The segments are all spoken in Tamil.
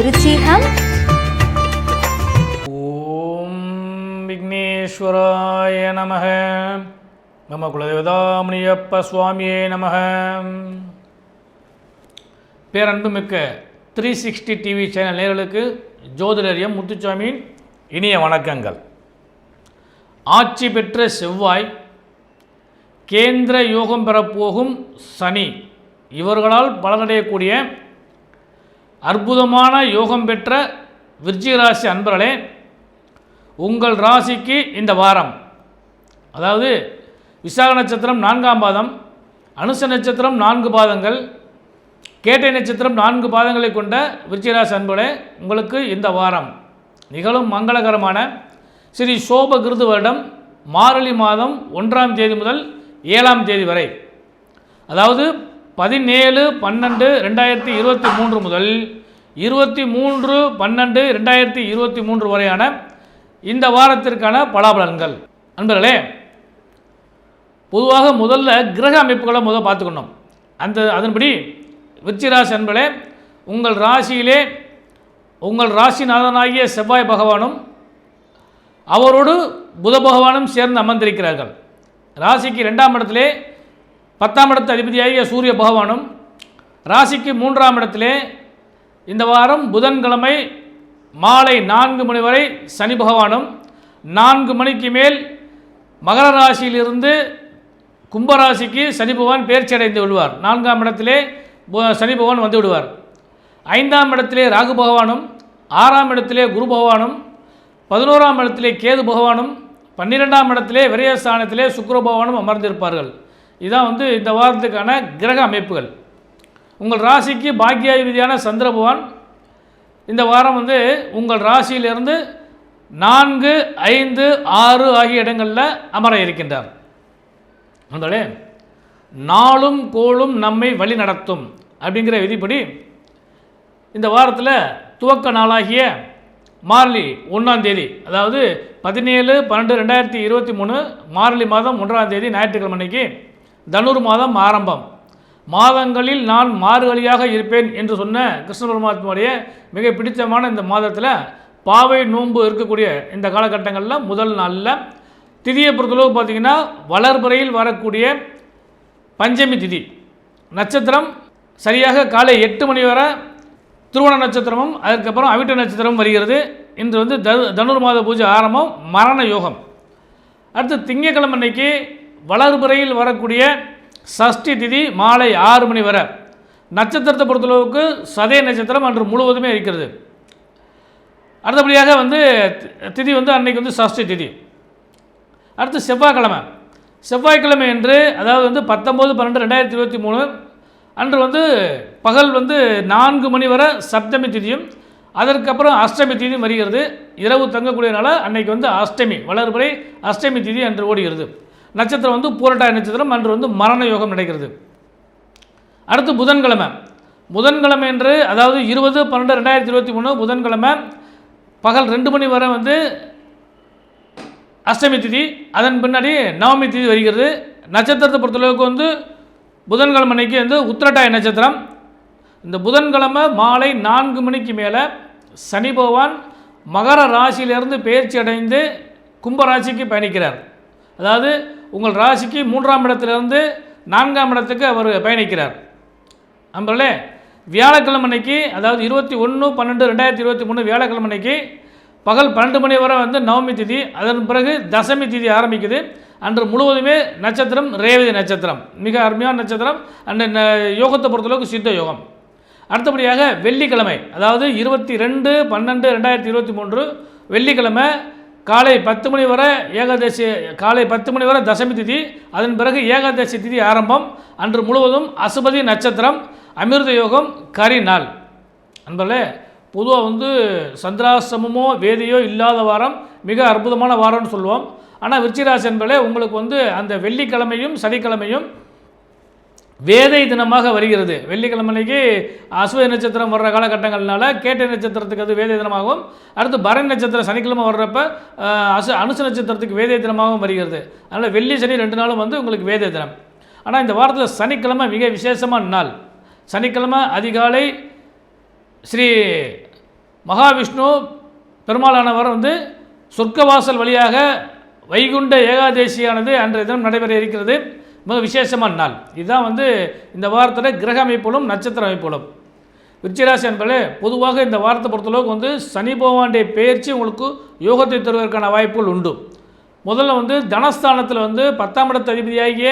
விருச்சிகம். ஓம் விக்னேஸ்வராய நமக. மம குலதேவதாமுனியப்ப சுவாமியே நமக. பேரன்புமிக்க த்ரீ சிக்ஸ்டி டிவி சேனல் நேர்களுக்கு ஜோதிடரியம் முத்துச்சாமியின் இனிய வணக்கங்கள். ஆட்சி பெற்ற செவ்வாய் கேந்திர யோகம் பெறப்போகும் சனி இவர்களால் பலனடையக்கூடிய அற்புதமான யோகம் பெற்ற விருச்சிக ராசி அன்பர்களே உங்கள் ராசிக்கு இந்த வாரம் அதாவது விசாக நட்சத்திரம் நான்காம் பாதம் அனுச நட்சத்திரம் நான்கு பாதங்கள் கேட்டை நட்சத்திரம் நான்கு பாதங்களை கொண்ட விருச்சிக ராசி அன்பர்களே உங்களுக்கு இந்த வாரம் நிகழும் மங்களகரமான ஸ்ரீ சோப கிருது வருடம் மார்கழி மாதம் ஒன்றாம் தேதி முதல் ஏழாம் தேதி வரை. அதாவது பதினேழு பன்னெண்டு ரெண்டாயிரத்தி இருபத்தி மூன்று முதல் இருபத்தி மூன்று பன்னெண்டு ரெண்டாயிரத்தி இருபத்தி மூன்று வரையான இந்த வாரத்திற்கான பலாபலன்கள். நண்பர்களே பொதுவாக முதல்ல கிரக அமைப்புகளை முதல் பார்த்துக்கணும். அந்த அதன்படி விருச்சிராசி அன்பர்களே உங்கள் ராசியிலே உங்கள் ராசிநாதனாகிய செவ்வாய் பகவானும் அவரோடு புத பகவானும் சேர்ந்து அமர்ந்திருக்கிறார்கள். ராசிக்கு ரெண்டாம் இடத்திலே பத்தாம் இடத்து அதிபதியாகிய சூரிய பகவானும் ராசிக்கு மூன்றாம் இடத்திலே இந்த வாரம் புதன்கிழமை மாலை நான்கு மணி வரை சனி பகவானும் நான்கு மணிக்கு மேல் மகர ராசியிலிருந்து கும்பராசிக்கு சனி பகவான் பேர்ச்சி அடைந்து விடுவார். நான்காம் இடத்திலே சனி பகவான் வந்து விடுவார். ஐந்தாம் இடத்திலே ராகு பகவானும் ஆறாம் இடத்திலே குரு பகவானும் பதினோராம் இடத்திலே கேது பகவானும் பன்னிரெண்டாம் இடத்திலே விரயஸ்தானத்திலே சுக்கர பகவானும் அமர்ந்திருப்பார்கள். இதுதான் வந்து இந்த வாரத்துக்கான கிரக அமைப்புகள். உங்கள் ராசிக்கு பாக்கியாதிபதியான சந்திர பகவான் இந்த வாரம் வந்து உங்கள் ராசியிலிருந்து நான்கு ஐந்து ஆறு ஆகிய இடங்களில் அமர இருக்கின்றார். நண்பர்களே நாளும் கோளும் நம்மை வழி நடத்தும் அப்படிங்கிற விதிப்படி இந்த வாரத்தில் துவக்க நாளாகிய மார்லி ஒன்றாம் தேதி அதாவது பதினேழு பன்னெண்டு ரெண்டாயிரத்தி இருபத்தி மூணு மார்லி மாதம் ஒன்றாம் தேதி ஞாயிற்றுக்கிழமை அன்னைக்கு தனுர் மாதம் ஆரம்பம். மாதங்களில் நான் மாறுகளியாக இருப்பேன் என்று சொன்ன கிருஷ்ண பரமாத்மாவுடைய மிக பிடித்தமான இந்த மாதத்தில் பாவை நோன்பு இருக்கக்கூடிய இந்த காலகட்டங்களில் முதல் நாளில் திதியை பொறுத்தளவு பார்த்திங்கன்னா வளர்பிறையில் வரக்கூடிய பஞ்சமி திதி. நட்சத்திரம் சரியாக காலை எட்டு மணி வரை திருவண நட்சத்திரமும் அதுக்கப்புறம் அவிட்ட நட்சத்திரமும் வருகிறது. இன்று வந்து த தனுர் மாத பூஜை ஆரம்பம் மரண யோகம். அடுத்து திங்கட்கிழமை அன்னைக்கு வளர்பிறையில் வரக்கூடிய சஷ்டி திதி மாலை ஆறு மணி வரை. நட்சத்திரத்தை பொறுத்தளவுக்கு சதய நட்சத்திரம் அன்று முழுவதுமே இருக்கிறது. அடுத்தபடியாக வந்து திதி வந்து அன்னைக்கு வந்து சஷ்டி திதி. அடுத்து செவ்வாய்க்கிழமை. செவ்வாய்க்கிழமை என்று அதாவது வந்து பத்தொம்போது பன்னெண்டு ரெண்டாயிரத்தி இருபத்தி மூணு அன்று வந்து பகல் வந்து நான்கு மணி வரை சப்தமி திதியும் அதற்கப்புறம் அஷ்டமி திதியும் வருகிறது. இரவு தங்கக்கூடியனால அன்னைக்கு வந்து அஷ்டமி வளர்பிறை அஷ்டமி திதி அன்று ஓடுகிறது. நட்சத்திரம் வந்து பூரட்டாய் நட்சத்திரம் அன்று வந்து மரண யோகம் நடக்கிறது. அடுத்து புதன்கிழமை. புதன்கிழமை என்று அதாவது இருபது பன்னெண்டு ரெண்டாயிரத்தி இருபத்தி மூணு புதன்கிழமை பகல் ரெண்டு மணி வரை வந்து அஷ்டமி திதி அதன் பின்னாடி நவமி திதி வருகிறது. நட்சத்திரத்தை பொறுத்தளவுக்கு வந்து புதன்கிழமை அன்னைக்கு வந்து உத்திரட்டாய நட்சத்திரம். இந்த புதன்கிழமை மாலை நான்கு மணிக்கு மேலே சனி பகவான் மகர ராசியிலிருந்து பயிற்சி அடைந்து கும்பராசிக்கு பயணிக்கிறார். அதாவது உங்கள் ராசிக்கு மூன்றாம் இடத்திலிருந்து நான்காம் இடத்துக்கு அவர் பயணிக்கிறார். நண்பர்களே வியாழக்கிழமை அன்னைக்கு அதாவது இருபத்தி ஒன்று பன்னெண்டு ரெண்டாயிரத்தி இருபத்தி மூணு வியாழக்கிழமை அன்னைக்கு பகல் பன்னெண்டு மணி வரை வந்து நவமி திதி அதன் பிறகு தசமி திதி ஆரம்பிக்குது. அன்று முழுவதுமே நட்சத்திரம் ரேவதி நட்சத்திரம். மிக அருமையான நட்சத்திரம். அந்த யோகத்தை பொறுத்தளவுக்கு சித்த யோகம். அடுத்தபடியாக வெள்ளிக்கிழமை அதாவது இருபத்தி ரெண்டு பன்னெண்டு ரெண்டாயிரத்தி இருபத்தி மூன்று வெள்ளிக்கிழமை காலை பத்து மணி வரை ஏகாதசி காலை பத்து மணி வரை தசமி திதி அதன் பிறகு ஏகாதசி திதி ஆரம்பம். அன்று முழுவதும் அசுபதி நட்சத்திரம் அமிர்த யோகம் கரி நாள். அன்பர்களே பொதுவாக வந்து சந்திராசிரமமோ வேதியோ இல்லாத வாரம் மிக அற்புதமான வாரம்னு சொல்லுவோம். ஆனால் விருச்சிராசி என்பதே உங்களுக்கு வந்து அந்த வெள்ளிக்கிழமையும் சனிக்கிழமையும் வேதை தினமாக வருகிறது. வெள்ளிக்கிழமைக்கு அசுவை நட்சத்திரம் வர்ற காலகட்டங்கள்னால கேட்டை நட்சத்திரத்துக்கு அது வேதை தினமாகவும் அடுத்து பரண் நட்சத்திரம் சனிக்கிழமை வர்றப்ப அசு அனுசு நட்சத்திரத்துக்கு வேதை தினமாகவும் வருகிறது. அதனால் வெள்ளி சனி ரெண்டு நாளும் வந்து உங்களுக்கு வேதை தினம். ஆனால் இந்த வாரத்தில் சனிக்கிழமை மிக விசேஷமான நாள். சனிக்கிழமை அதிகாலை ஸ்ரீ மகாவிஷ்ணு பெருமாளானவர் வந்து சொர்க்கவாசல் வழியாக வைகுண்ட ஏகாதேசியானது அன்றைய தினம் நடைபெற இருக்கிறது. மிக விசேஷமான நாள். இதுதான் வந்து இந்த வாரத்தில் கிரக அமைப்புகளும் நட்சத்திர அமைப்புகளும். விருச்சிராசி என்பது பொதுவாக இந்த வாரத்தை பொறுத்தளவுக்கு வந்து சனி பகவானுடைய பெயர்ச்சி உங்களுக்கு யோகத்தை தருவதற்கான வாய்ப்புகள் உண்டு. முதல்ல வந்து தனஸ்தானத்தில் வந்து பத்தாம் இடத்து அதிபதியாகிய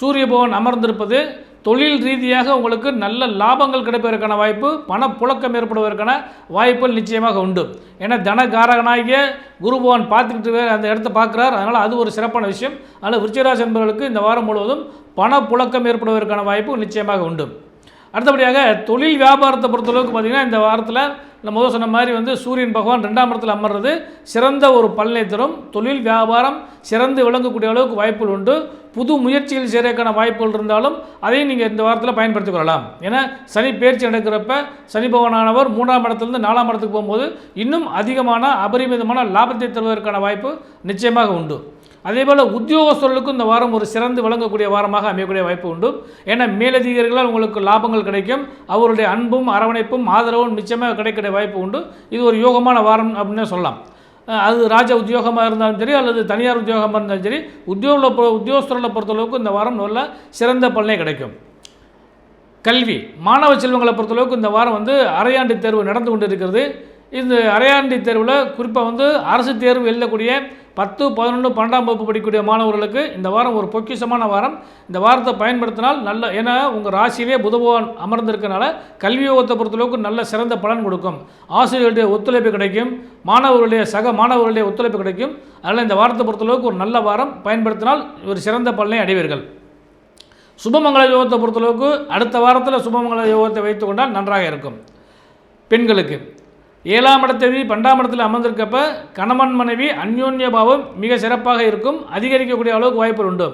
சூரிய பகவான் அமர்ந்திருப்பது தொழில் ரீதியாக உங்களுக்கு நல்ல லாபங்கள் கிடைப்பதற்கான வாய்ப்பு பணப்புழக்கம் ஏற்படுவதற்கான வாய்ப்புகள் நிச்சயமாக உண்டு. ஏன்னா தனகாரகனாகிய குருபவான் பார்த்துக்கிட்டு அந்த இடத்த பார்க்குறார். அதனால் அது ஒரு சிறப்பான விஷயம். அதனால் விருச்சிகராசி என்பவர்களுக்கு இந்த வாரம் முழுவதும் பணப்புழக்கம் ஏற்படுவதற்கான வாய்ப்பு நிச்சயமாக உண்டு. அடுத்தபடியாக தொழில் வியாபாரத்தை பொறுத்தளவுக்கு பார்த்திங்கன்னா இந்த வாரத்தில் நம்ம முதல் சொன்ன மாதிரி வந்து சூரியன் பகவான் ரெண்டாம் இடத்தில் அமர்றது சிறந்த ஒரு பலனை தரும். தொழில் வியாபாரம் சிறந்து விளங்கக்கூடிய அளவுக்கு வாய்ப்புகள் உண்டு. புது முயற்சிகள் செய்கிறதுக்கான வாய்ப்புகள் இருந்தாலும் அதையும் நீங்கள் இந்த வாரத்தில் பயன்படுத்திக் கொள்ளலாம். ஏன்னா சனி பயிற்சி நடக்கிறப்ப சனி பகவானவர் மூணாம் இடத்துலேருந்து நாலாம் இடத்துக்கு போகும்போது இன்னும் அதிகமான அபரிமிதமான லாபத்தை தருவதற்கான வாய்ப்பு நிச்சயமாக உண்டு. அதே போல் உத்தியோகஸ்தர்களுக்கும் இந்த வாரம் ஒரு சிறந்து விளங்கக்கூடிய வாரமாக அமையக்கூடிய வாய்ப்பு உண்டு. ஏன்னா மேலதிகாரிகளால் உங்களுக்கு லாபங்கள் கிடைக்கும். அவருடைய அன்பும் அரவணைப்பும் ஆதரவும் நிச்சயமாக கிடைக்கிற வாய்ப்பு உண்டு. இது ஒரு யோகமான வாரம் அப்படின்னு சொல்லலாம். அது ராஜ உத்தியோகமாக இருந்தாலும் சரி அல்லது தனியார் உத்தியோகமாக இருந்தாலும் சரி உத்தியோக உத்தியோகஸ்தர்களை பொறுத்தளவுக்கு இந்த வாரம் நல்ல சிறந்த பலனை கிடைக்கும். கல்வி மாணவ செல்வங்களை பொறுத்தளவுக்கு இந்த வாரம் வந்து அரையாண்டு தேர்வு நடந்து கொண்டு இருக்கிறது இந்த அரையாண்டு தேர்வில் குறிப்பாக வந்து அரசு தேர்வு எழுதக்கூடிய பத்து பதினொன்று பன்னெண்டாம் வகுப்பு படிக்கக்கூடிய மாணவர்களுக்கு இந்த வாரம் ஒரு பொக்கிஷமான வாரம். இந்த வாரத்தை பயன்படுத்தினால் நல்ல ஏன்னா உங்கள் ராசியிலே புதபகவான் அமர்ந்திருக்கனால கல்வி யோகத்தை பொறுத்தளவுக்கு நல்ல சிறந்த பலன் கொடுக்கும். ஆசிரியர்களுடைய ஒத்துழைப்பு கிடைக்கும். மாணவர்களுடைய சக மாணவர்களுடைய ஒத்துழைப்பு கிடைக்கும். அதனால் இந்த வாரத்தை பொறுத்தளவுக்கு ஒரு நல்ல வாரம் பயன்படுத்தினால் ஒரு சிறந்த பலனை அடைவீர்கள். சுபமங்கல யோகத்தை பொறுத்தளவுக்கு அடுத்த வாரத்தில் சுபமங்கல யோகத்தை வைத்து கொண்டால் நன்றாக இருக்கும். பெண்களுக்கு ஏழாம் இடத்தேதி பன்னெண்டாம் இடத்தில் அமர்ந்திருக்கப்ப கணவன் மனைவி அந்யோன்ய பாவம் மிக சிறப்பாக இருக்கும் அதிகரிக்கக்கூடிய அளவுக்கு வாய்ப்புகள் உண்டு.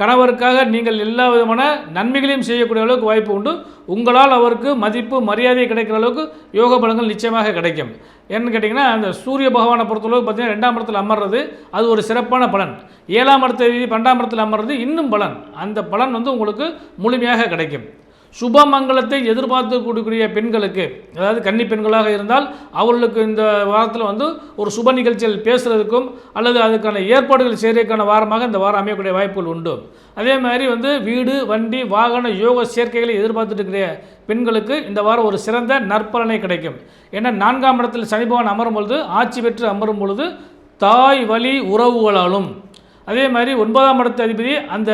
கணவருக்காக நீங்கள் எல்லா விதமான நன்மைகளையும் செய்யக்கூடிய அளவுக்கு வாய்ப்பு உண்டு. உங்களால் அவருக்கு மதிப்பு மரியாதை கிடைக்கிற அளவுக்கு யோக பலங்கள் நிச்சயமாக கிடைக்கும். ஏன்னு கேட்டிங்கன்னா அந்த சூரிய பகவானை பொறுத்தளவுக்கு பார்த்தீங்கன்னா ரெண்டாம் இடத்தில் அமர்றது அது ஒரு சிறப்பான பலன். ஏழாம் இடத்தை பன்னெண்டாம் இடத்தில் அமர்றது இன்னும் பலன். அந்த பலன் வந்து உங்களுக்கு முழுமையாக கிடைக்கும். சுபமங்கலத்தை எதிர்பார்த்து கொடுக்கக்கூடிய பெண்களுக்கு அதாவது கன்னி பெண்களாக இருந்தால் அவர்களுக்கு இந்த வாரத்தில் வந்து ஒரு சுப நிகழ்ச்சியில் பேசுகிறதுக்கும் அல்லது அதுக்கான ஏற்பாடுகள் செய்கிறதுக்கான வாரமாக இந்த வாரம் அமையக்கூடிய வாய்ப்புகள் உண்டு. அதே மாதிரி வந்து வீடு வண்டி வாகன யோக சேர்க்கைகளை எதிர்பார்த்துட்டு இருக்கிற பெண்களுக்கு இந்த வாரம் ஒரு சிறந்த நற்பலனை கிடைக்கும். ஏன்னா நான்காம் இடத்தில் சனிபவன் அமரும் பொழுது ஆட்சி பெற்று அமரும் பொழுது தாய் வழி உறவுகளாலும் அதே மாதிரி ஒன்பதாம் இடத்து அதிபதி அந்த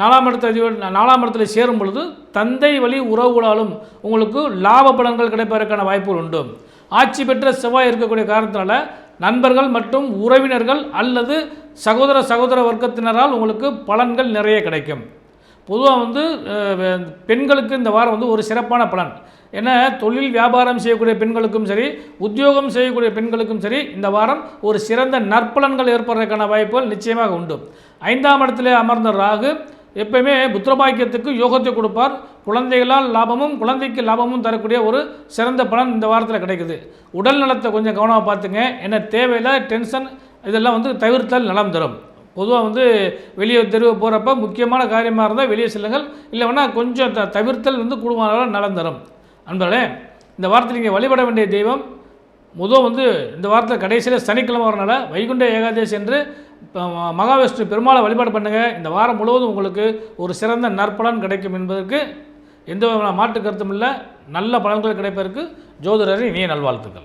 நாலாம் இடத்து அதிபதி நாலாம் இடத்துல சேரும் பொழுது தந்தை வழி உறவுகளாலும் உங்களுக்கு லாப பலன்கள் கிடைப்பதற்கான வாய்ப்புகள் உண்டு. ஆட்சி பெற்ற செவ்வாய் இருக்கக்கூடிய காரணத்தினால நண்பர்கள் மற்றும் உறவினர்கள் அல்லது சகோதர சகோதர வர்க்கத்தினரால் உங்களுக்கு பலன்கள் நிறைய கிடைக்கும். பொதுவாக வந்து பெண்களுக்கு இந்த வாரம் வந்து ஒரு சிறப்பான பலன். ஏன்னா தொழில் வியாபாரம் செய்யக்கூடிய பெண்களுக்கும் சரி உத்தியோகம் செய்யக்கூடிய பெண்களுக்கும் சரி இந்த வாரம் ஒரு சிறந்த நற்பலன்கள் ஏற்படுறதுக்கான வாய்ப்புகள் நிச்சயமாக உண்டு. ஐந்தாம் இடத்துல அமர்ந்த ராகு எப்பயுமே புத்திரபாக்கியத்துக்கு யோகத்தை கொடுப்பார். குழந்தைகளால் லாபமும் குழந்தைக்கு லாபமும் தரக்கூடிய ஒரு சிறந்த பலன் இந்த வாரத்தில் கிடைக்குது. உடல் நலத்தை கொஞ்சம் கவனமாக பார்த்துங்க. ஏன்னா தேவையில்லை டென்ஷன் இதெல்லாம் வந்து தவிர்த்தல் நலம் தரும். பொதுவாக வந்து வெளியே தெருவு போகிறப்ப முக்கியமான காரியமாக இருந்தால் வெளியே செல்லுங்கள். இல்லை கொஞ்சம் த தவிர்த்தல் வந்து குடும்பம் நலம் தரும். அன்பர்களே இந்த வாரத்தில் நீங்கள் வழிபட வேண்டிய தெய்வம் முதல் வந்து இந்த வாரத்தில் கடைசியில் சனிக்கிழமை வரனால வைகுண்ட ஏகாதசி என்று ப- மகாவிஷ்ணு பெருமாளை வழிபாடு பண்ணுங்கள் இந்த வாரம் முழுவதும் உங்களுக்கு ஒரு சிறந்த நற்பலன் கிடைக்கும் என்பதற்கு எந்த விதமான மாற்று கருத்தும் இல்லை. நல்ல பலன்கள் கிடைப்பதற்கு ஜோதிடரின் இனிய நல்வாழ்த்துக்கள்.